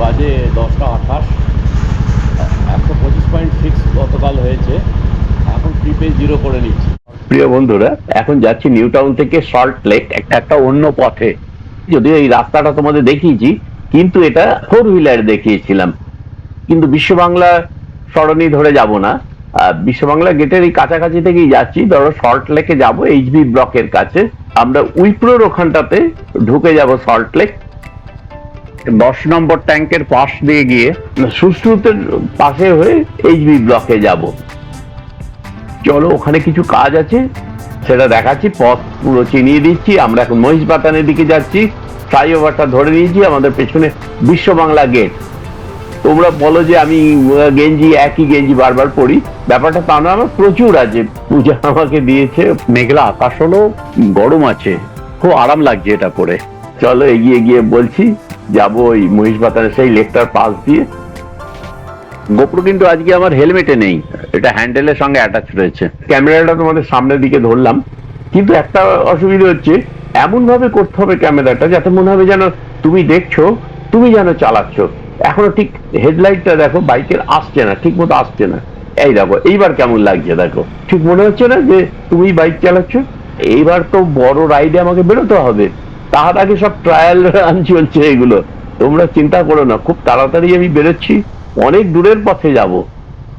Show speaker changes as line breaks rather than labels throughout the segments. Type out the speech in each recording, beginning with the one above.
বাজে দশটা আঠাশ। একশো পঁচিশ পয়েন্ট সিক্স গতকাল হয়েছে। এখন ট্রিপে জিরো করে নিচ্ছি। প্রিয় বন্ধুরা, এখন যাচ্ছি নিউ টাউন থেকে সল্ট লেক, একটা একটা অন্য পথে। যদিও এই রাস্তাটা তোমাদের দেখিয়েছি, কিন্তু এটা ফোর হুইলার দেখিয়েছিলাম। কিন্তু বিশ্ব বাংলা সরণি ধরে যাব না। বিশ্ব বাংলা গেটের এই কাছাকাছি থেকেই যাচ্ছি। ধরো সল্ট লেকে যাব এইচবি ব্লকের কাছে। আমরা উইপ্রোর ওখানটাতে ঢুকে যাব সল্ট লেক। দশ নম্বর ট্যাঙ্কের পাশ দিয়ে গিয়ে সুশ্রুতের পাশে হয়ে এইচবি ব্লকে যাব। চলো, ওখানে কিছু কাজ আছে, সেটা দেখাচ্ছি, পথ পুরো চিনিয়ে দিচ্ছি, আমরা এখন মহিষ বাতানের দিকে যাচ্ছি, ফ্লাইওভারটা ধরে নিয়েছি, আমাদের পেছনে বিশ্ব বাংলা গেট। তোমরা বলো যে আমি গেঞ্জি, একই গেঞ্জি বারবার পরি। ব্যাপারটা তা না, আমার প্রচুর আছে। পূজা আমাকে দিয়েছে, মেঘলা আকাশ হলো, গরম আছে, খুব আরাম লাগছে এটা পরে। চলো, এগিয়ে গিয়ে বলছি যাব ওই মহিষ বাতানের সেই লেকটার পাশ দিয়ে। গোপ্রো কিন্তু আজকে আমার হেলমেটে নেই, এটা হ্যান্ডেলের সঙ্গে অ্যাটাচ রয়েছে। ক্যামেরাটা তোমাদের সামনের দিকে ধরলাম। কিন্তু একটা অসুবিধা হচ্ছে এমন ভাবে করতে হবে ক্যামেরাটা যাতে মনে হবে যেন তুমি দেখছ, তুমি যেন চালাচ্ছ। এখনও ঠিক হেডলাইটটা দেখো, বাইকের আসছে না ঠিক মতো আসছে না। এই দেখো, এইবার কেমন লাগছে দেখো। ঠিক মনে হচ্ছে না যে তুমি বাইক চালাচ্ছ? এইবার তো বড় রাইডে আমাকে বেরোতে হবে। তার আগে সব ট্রায়াল রান চলছে এগুলো। তোমরা চিন্তা করো না, খুব তাড়াতাড়ি আমি বেরোচ্ছি। অনেক দূরের পথে যাব।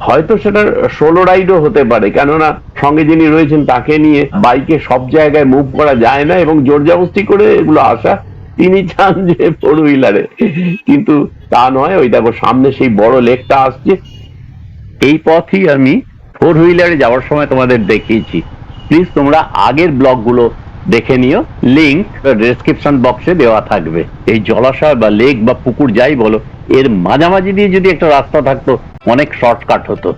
হয়তো সেটা সোলো রাইডও হতে পারে, কেননা সঙ্গে যিনি রয়েছেন তাকে নিয়ে বাইকে সব জায়গায় মুভ করা যায় না এবং জোর জবস্তি করে এগুলো আসা, তিনি চান যে ফোর হুইলারে কিন্তু তা নয়, ওই দেখো সামনে সেই বড় লেকটা আসছে। এই পথই আমি ফোর হুইলারে যাওয়ার সময় তোমাদের দেখিয়েছি। প্লিজ তোমরা আগের ব্লগগুলো দেখে নিও লিংক ডেসক্রিপশন বক্সে দেওয়া থাকবে। এই জলাশয় বা লেক বা পুকুর যাই বলো, এর মাঝামাঝি দিয়ে যদি একটা রাস্তা থাকতো, অনেক শর্টকাট হতো।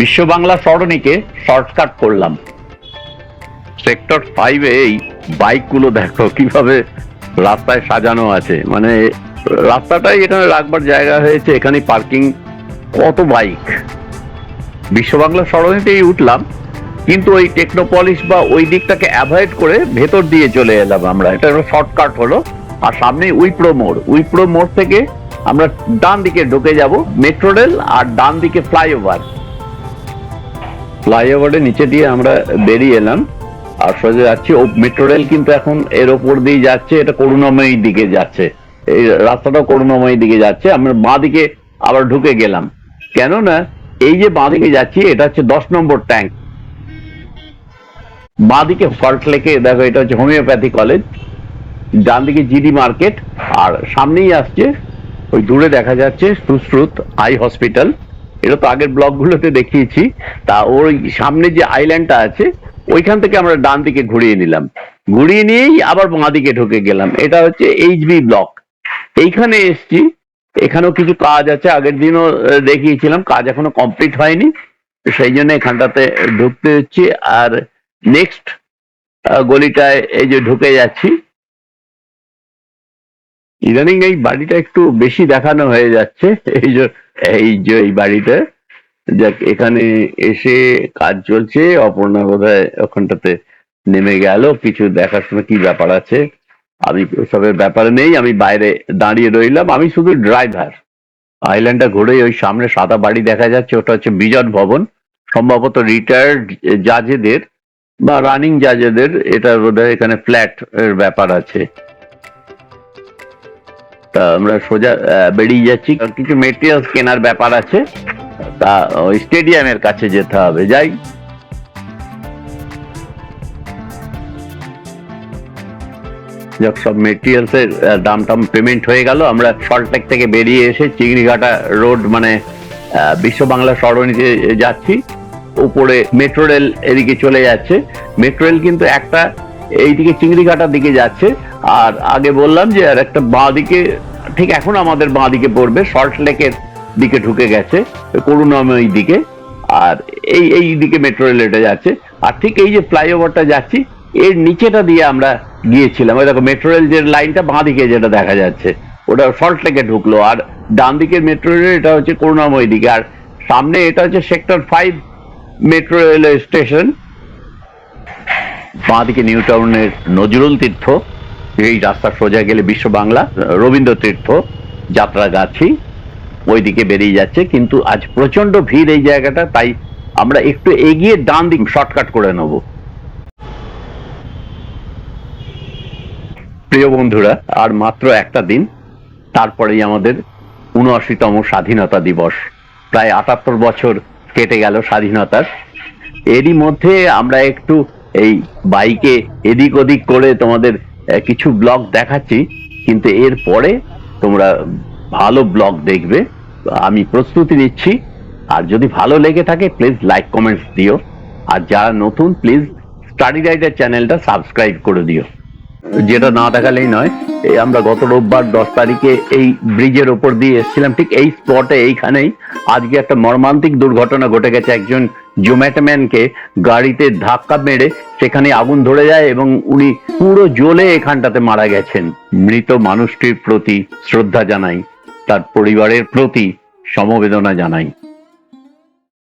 বিশ্ব বাংলা সরণিকে শর্টকাট করলাম। সেক্টর ফাইভে এই বাইকগুলো দেখো কীভাবে রাস্তায় সাজানো আছে। মানে রাস্তাটাই এখানে রাখবার জায়গা হয়েছে, এখানে পার্কিং কত বাইক বিশ্ব বাংলা সরণিতেই উঠলাম। কিন্তু ওই টেকনোপলিস বা ওই দিকটাকে অ্যাভয়েড করে ভেতর দিয়ে চলে এলাম আমরা। এটা শর্টকাট হলো। আর সামনে উইপ্রো মোড় উইপ্রো মোড় থেকে আমরা ডান দিকে ঢুকে যাব মেট্রো রেল আর ডান দিকে ফ্লাইওভার ফ্লাইওভারের নিচে দিয়ে আমরা বেরিয়ে এলাম। আর সোজা যাচ্ছি। ও মেট্রো রেল কিন্তু এখন এর ওপর দিয়ে যাচ্ছে। এটা করুণাময়ী দিকে যাচ্ছে। এই রাস্তাটাও করুণাময়ী দিকে যাচ্ছে। আমরা বাঁ দিকে আবার ঢুকে গেলাম। কেননা এই যে বাঁ দিকে যাচ্ছি, এটা হচ্ছে দশ নম্বর ট্যাঙ্ক বাঁ দিকে ফল্ট লেকে, দেখো এটা হচ্ছে হোমিওপ্যাথি কলেজ ডান দিকে জিডি মার্কেট, আর সামনেই আসছে, ওই দূরে দেখা যাচ্ছে সুশ্রুত আই হসপিটাল। এটা তো আগের ব্লকগুলোতে দেখিয়েছি। তা ওই সামনে যে আইল্যান্ডটা আছে, ওইখান থেকে আমরা ডান দিকে ঘুরিয়ে নিলাম। ঘুরিয়ে নিয়েই আবার বাঁ দিকে ঢুকে গেলাম। এটা হচ্ছে এইচবি ব্লক। এইখানে এসছি। এখানেও কিছু কাজ আছে। আগের দিনও দেখিয়েছিলাম। কাজ এখনও কমপ্লিট হয়নি। সেই জন্য এখানটাতে ঢুকতে হচ্ছে। আর নেক্সট গলিটায় এই যে ঢুকে যাচ্ছি। ইদানিং এই বাড়িটা একটু বেশি দেখানো হয়ে যাচ্ছে। এই যে এই যে এই বাড়িটা। যাক, এখানে এসে কাজ চলছে। অপর্ণা বোধহয় ওখানটাতে নেমে গেল। কিছু দেখাশোনা কি ব্যাপার আছে? আমি ওসবের ব্যাপারে নেই, আমি বাইরে দাঁড়িয়ে রইলাম। আমি শুধু ড্রাইভার। আইল্যান্ডটা ঘুরে ওই সামনে সাদা বাড়ি দেখা যাচ্ছে। ওটা হচ্ছে বিজন ভবন। সম্ভবত রিটায়ার্ড জাজেদের বা রানিং জাজেদের এটা বোধহয় এখানে ফ্ল্যাট এর ব্যাপার আছে। তা আমরা সোজা বেরিয়ে যাচ্ছি। কিছু মেটেরিয়ালস কেনার ব্যাপার আছে। তা ওই স্টেডিয়ামের কাছে যেতে হবে, যাই। যাক, সব মেটেরিয়ালস এর দাম টাম পেমেন্ট হয়ে গেল। আমরা সল্টলেক থেকে বেরিয়ে এসে চিংড়িঘাটা রোড মানে বিশ্ব বাংলা সরণিতে যাচ্ছি। উপরে মেট্রো রেল এদিকে চলে যাচ্ছে। মেট্রো রেল কিন্তু একটা এইদিকে চিংড়িঘাটার দিকে যাচ্ছে। আর আগে বললাম যে আর একটা বাঁ দিকে, ঠিক এখন আমাদের বাঁ দিকে পড়বে সল্ট লেকের দিকে ঢুকে গেছে, করুণাময়ী দিকে। আর এই এই দিকে মেট্রো রেল এটা যাচ্ছে। আর ঠিক এই যে ফ্লাইওভারটা যাচ্ছি, এর নিচেটা দিয়ে আমরা গিয়েছিলাম। ওই দেখো মেট্রো রেল যে লাইনটা বাঁ দিকে যেটা দেখা যাচ্ছে, ওটা সল্ট লেকে ঢুকলো। আর ডান দিকের মেট্রো রেল এটা হচ্ছে করুণাময়ী দিকে। আর সামনে এটা হচ্ছে sector five metro rail station বাঁদিকে নিউ টাউনের নজরুল তীর্থ, এই রাস্তা সোজা গেলে বিশ্ব বাংলা, রবীন্দ্র তীর্থ যাত্রা যাত্রাগাছি, ওইদিকে বেরিয়ে যাচ্ছে, কিন্তু আজ প্রচণ্ড ভিড় এই জায়গাটা, তাই আমরা একটু এগিয়ে ডান দিক শর্টকাট করে নেব। প্রিয় বন্ধুরা, আর মাত্র একটা দিন, তারপরেই আমাদের উনআশিতম স্বাধীনতা দিবস, প্রায় আটাত্তর বছর কেটে গেল স্বাধীনতার। এরই মধ্যে আমরা একটু এই বাইকে এদিক ওদিক করে তোমাদের কিছু ব্লগ দেখাচ্ছি। কিন্তু এর পরে তোমরা ভালো ব্লগ দেখবে। আমি প্রস্তুতি নিচ্ছি। আর যদি ভালো লেগে থাকে প্লিজ লাইক কমেন্টস দিও। আর যারা নতুন প্লিজ স্টাডি রাইডার চ্যানেলটা সাবস্ক্রাইব করে দিও। যেটা না দেখালেই নয়, এই আমরা গত রোববার দশ তারিখে এই ব্রিজের ওপর দিয়ে এসেছিলাম, ঠিক এই স্পটে এইখানেই। আজকে একটা মর্মান্তিক দুর্ঘটনা ঘটে গেছে, একজন জোম্যাটোম্যানকে গাড়িতে ধাক্কা মেরে সেখানে আগুন ধরে যায় এবং উনি পুরো জ্বলে এখানটাতে মারা গেছেন। মৃত মানুষটির প্রতি শ্রদ্ধা জানাই, তার পরিবারের প্রতি সমবেদনা জানাই।